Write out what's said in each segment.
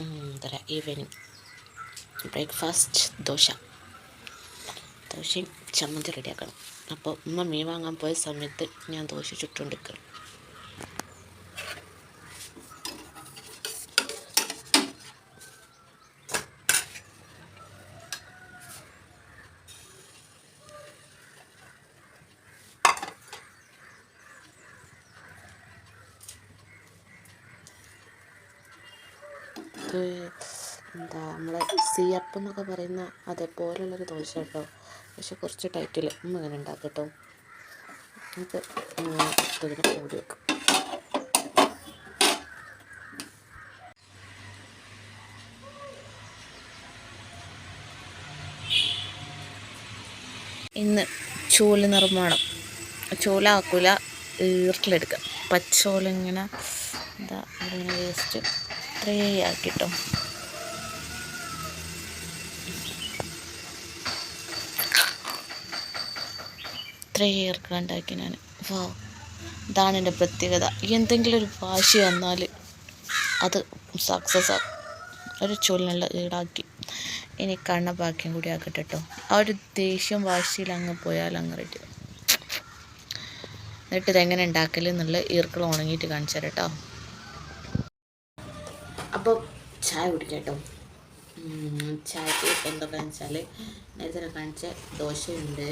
എന്താ evening breakfast dosa. ദോശയും ചമ്മന്തി റെഡിയാക്കണം അപ്പോൾ ഉമ്മ മീൻ വാങ്ങാൻ പോയ സമയത്ത് ഞാൻ ദോശ ചുട്ടുകൊണ്ടിരിക്കണം ഇത് എന്താ നമ്മളെ സിയപ്പ് എന്നൊക്കെ പറയുന്ന അതേപോലുള്ളൊരു ദോശ കേട്ടോ പക്ഷെ കുറച്ച് ടൈറ്റിൽ ഒന്നും അങ്ങനെ ഉണ്ടാക്കും കേട്ടോ നമുക്ക് ഇതിനെ മൂടി വെക്കും. ഇന്ന് ചൂൽ നിർമ്മാണം. ചൂലാക്കൂല ഈർട്ടിലെടുക്കുക പച്ചോലിങ്ങനെ എന്താ അതിങ്ങനെ വേസ്റ്റ് ഇത്രേ ആക്കിട്ടോ ഉണ്ടാക്കി ഞാൻ വാ ഇതാണ് എന്റെ പ്രത്യേകത. എന്തെങ്കിലും ഒരു വാശി വന്നാൽ അത് സക്സസ് ആക്കും ഒരു ചൊല്ലുള്ള ഈടാക്കി. ഇനി കണ്ണ ബാക്കിയും കൂടി ആക്കട്ടെ കേട്ടോ ആ ഒരു ദേഷ്യം വാശിയിൽ അങ്ങ് പോയാൽ അങ്ങ് റെഡി എന്നിട്ട് ഇതെങ്ങനെ ഉണ്ടാക്കൽ എന്നുള്ള ഈർക്കൾ ഉണങ്ങിയിട്ട് കാണിച്ചു തരാം കേട്ടോ ചായ കുടിക്കാം കേട്ടോ. ചായക്ക് എന്തൊക്കെയാണെന്ന് വെച്ചാൽ നേരത്തെ കാണിച്ച ദോശയുണ്ട്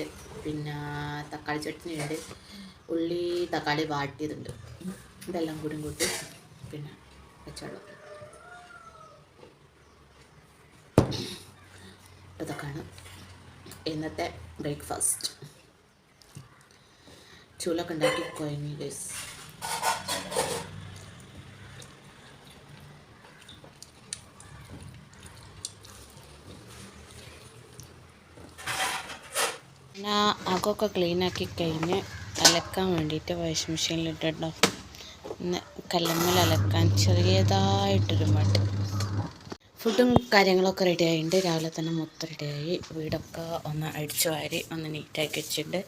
പിന്നെ തക്കാളി ചട്നിയുണ്ട് ഉള്ളി തക്കാളി വാട്ടിയതുണ്ട്. ഇതെല്ലാം കൂടി കൂട്ടി പിന്നെ വെച്ചോളൂ. ഇതൊക്കെയാണ് ഇന്നത്തെ ബ്രേക്ക്ഫാസ്റ്റ് ചൂലൊക്കെ ഉണ്ടാക്കി കുഴങ്ങി ഗൈസ് പിന്നെ ക്ലീൻ ക്ലീനാക്കി കഴിഞ്ഞ് അലക്കാൻ വേണ്ടിയിട്ട് വാഷിംഗ് മെഷീനിലിട്ടോ ഇന്ന് കല്ലമ്മൽ അലക്കാൻ ചെറിയതായിട്ടൊരു മട്ട് ഫുഡും കാര്യങ്ങളൊക്കെ റെഡി ആയിട്ടുണ്ട്. രാവിലെ തന്നെ മൊത്തം റെഡിയായി വീടൊക്കെ ഒന്ന് അടിച്ചു വാരി ഒന്ന് നീറ്റാക്കി വെച്ചിട്ടുണ്ട്.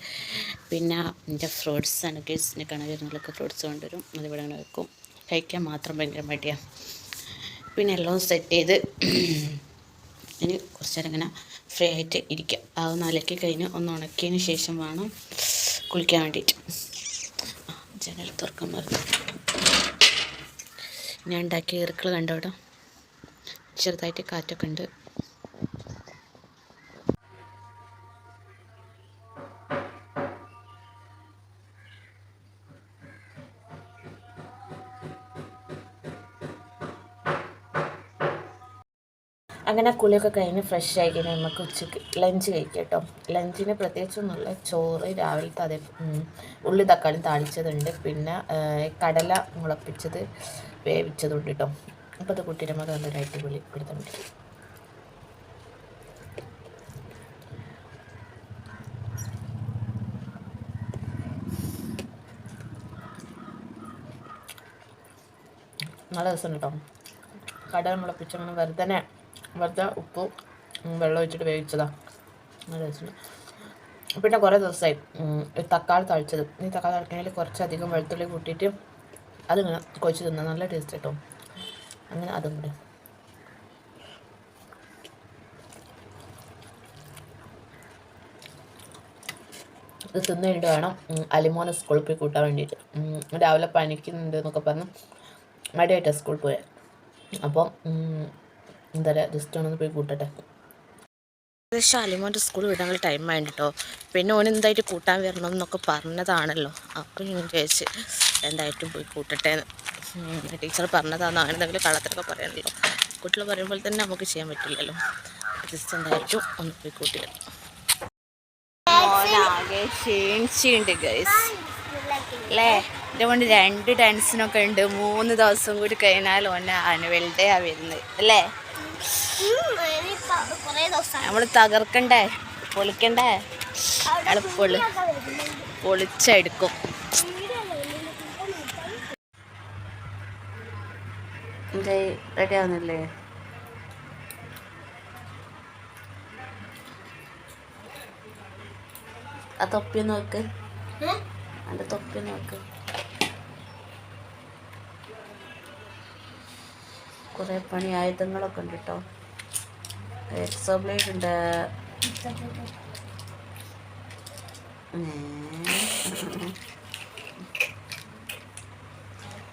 പിന്നെ എന്റെ ഫ്രൂട്ട്സ് ആണ് കിഡ്സിന്റെ കണകരുന്നൊക്കെ ഫ്രൂട്ട്സ് കൊണ്ടുവരും. അതിവിടെ അങ്ങനെ വെക്കും. കഴിക്കാൻ മാത്രം ഭയങ്കര മടിയാണ് പിന്നെ എല്ലാം സെറ്റ് ചെയ്ത് ഇനി കുറച്ചേരം ഇങ്ങനെ ഫ്രീ ആയിട്ട് ഇരിക്കാം. ആ നിലക്കി കഴിഞ്ഞ് ഒന്ന് ഉണക്കിയതിന് ശേഷം വേണം കുളിക്കാൻ വേണ്ടിയിട്ട്. ജനൽ തുറക്കാൻ മറന്നു. ഞാൻ ഉണ്ടാക്കിയ ഇറുക്കൾ കണ്ടോ ഇവിടെ ചെറുതായിട്ട് കാറ്റൊക്കെ ഉണ്ട്. അങ്ങനെ കുളിയൊക്കെ കഴിഞ്ഞ് ഫ്രഷ് കഴിഞ്ഞാൽ നമുക്ക് ഉച്ചയ്ക്ക് ലഞ്ച് കഴിക്കാം കേട്ടോ ലഞ്ചിന് പ്രത്യേകിച്ചൊന്നുമില്ല ചോറ് രാവിലത്തെ അതേ ഉള്ളി തക്കാളി താളിച്ചതുണ്ട്. പിന്നെ കടല മുളപ്പിച്ചത് വേവിച്ചതുണ്ട് കേട്ടോ അപ്പോൾ അത് കുട്ടീന്റെ മകൾ നല്ലൊരു അടിപൊളി പിടുത്തമുണ്ട് നല്ല രസമുണ്ട് കേട്ടോ കടൽ മുളപ്പിച്ചങ്ങനെ വെറുതെ വെറുതെ ഉപ്പും വെള്ളം ഒഴിച്ചിട്ട് വേവിച്ചതാണ് നല്ല രസമുണ്ട് പിന്നെ കുറേ ദിവസമായി തക്കാളി തളിച്ചത്. ഈ തക്കാളി തളിക്കണമെങ്കിൽ കുറച്ചധികം വെളുത്തുള്ളി കൂട്ടിയിട്ട് അതിങ്ങനെ കൊച്ചു തിന്നാൻ നല്ല ടേസ്റ്റ് കേട്ടോ അങ്ങനെ അതും കൂടി. ഇത് തിന്നിട്ട് വേണം അലിമോനെ സ്കൂളിൽ പോയി കൂട്ടാൻ വേണ്ടിയിട്ട്. രാവിലെ പനിക്കുന്നുണ്ട് എന്നൊക്കെ പറഞ്ഞ് മടിയായിട്ട് സ്കൂളിൽ പോയാൽ അപ്പം ഉം, എന്താ പറയുക ജസ്റ്റ് ഒന്ന് പോയി കൂട്ടട്ടെ. ഏകദേശം അലിമോന്റെ സ്കൂൾ വിടാനുള്ള ടൈം ആയിട്ട്. കേട്ടോ പിന്നെ ഓൻ എന്തായിട്ട് കൂട്ടാൻ വരണം എന്നൊക്കെ പറഞ്ഞതാണല്ലോ. അപ്പം ഞാൻ ചേച്ചി എന്തായിട്ടും പോയി കൂട്ടട്ടെ എന്ന് ടീച്ചർ പറഞ്ഞതാണ് അങ്ങനെ എന്തെങ്കിലും പറയാനല്ലോ കുട്ടികൾ പറയുമ്പോൾ തന്നെ നമുക്ക് ചെയ്യാൻ പറ്റില്ലല്ലോ. ജസ്റ്റ് എന്തായിട്ടും ഒന്ന് പോയി കൂട്ടി ആകെ ക്ഷീണിച്ചുണ്ട് ഗൈസ് അല്ലേ എന്റെ കൊണ്ട് രണ്ട് ഡാൻസിനൊക്കെ ഉണ്ട്. മൂന്ന് ദിവസം കൂടി കഴിഞ്ഞാൽ ഓന ആനുവൽ ഡേ ആ വരുന്നത്. അല്ലേ നമ്മൾ തകർക്കണ്ടേ? പൊളിക്കണ്ടേ? അയാൾ പൊളി പൊളിച്ചെടുക്കും. റെഡി ആവുന്നില്ലേ? ആ തൊപ്പി നോക്ക് അന്റെ തൊപ്പി നോക്ക് കുറേ പണി ആയുധങ്ങളൊക്കെ ഉണ്ട് കേട്ടോ എക്സോ ബ്ലേഡ് ഉണ്ട്.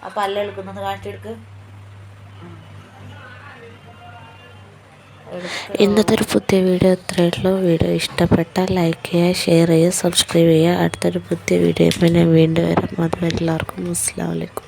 ആ പല്ല് എടുക്കുന്നത് കാട്ടിയെടുക്ക് ഇന്നത്തെ ഒരു പുതിയ വീഡിയോ ഇത്രയേ ഉള്ളൂ വീഡിയോ ഇഷ്ടപ്പെട്ടാൽ ലൈക്ക് ചെയ്യുക ഷെയർ ചെയ്യുക സബ്സ്ക്രൈബ് ചെയ്യുക. അടുത്തൊരു പുതിയ വീഡിയോ പിന്നെ വീണ്ടും വരാം. അതുവരെ എല്ലാവർക്കും അസ്സാം വലൈക്കും